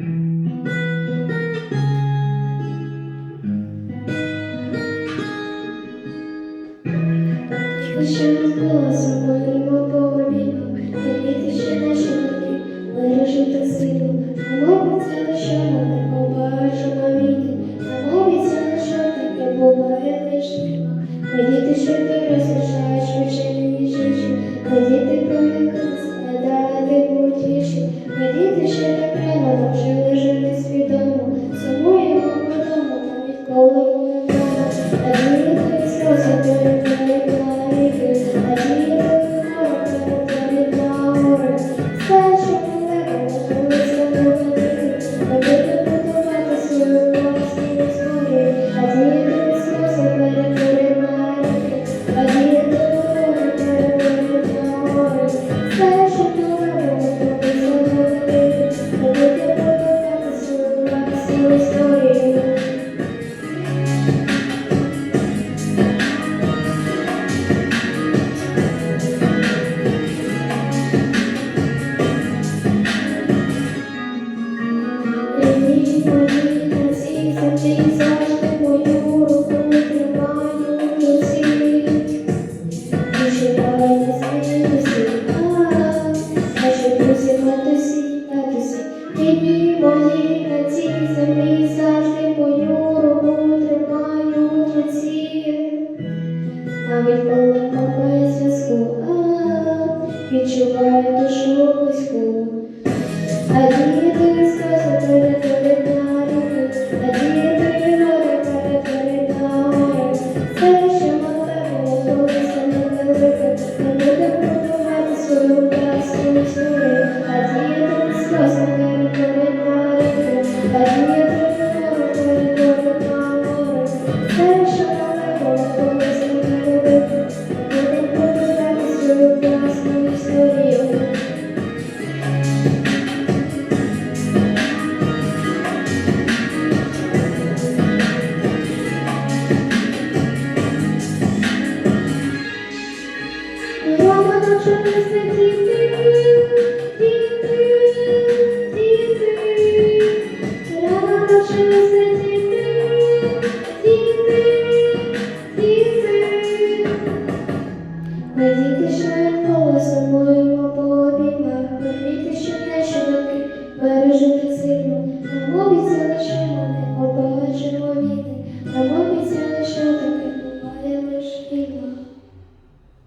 Тихо голосом моїм повіку, Дивіться ще наші роки, виражу так сильно, Нам обіцяли, що мене побачимо віки, Нам обіцяли, що таке буває лиш. Ходіти, що ти розрішаєш, швидше ніж інші, Ходіти про коли немає зв'язку, відчуваю душу близьку. А діти перетворить на ріки, а діти море перетворить на. Все, що мене було колись невелике, не буде будувати свою власну історію. А діти перетворить на ріки, а діти море перетворить на. Все, що Рано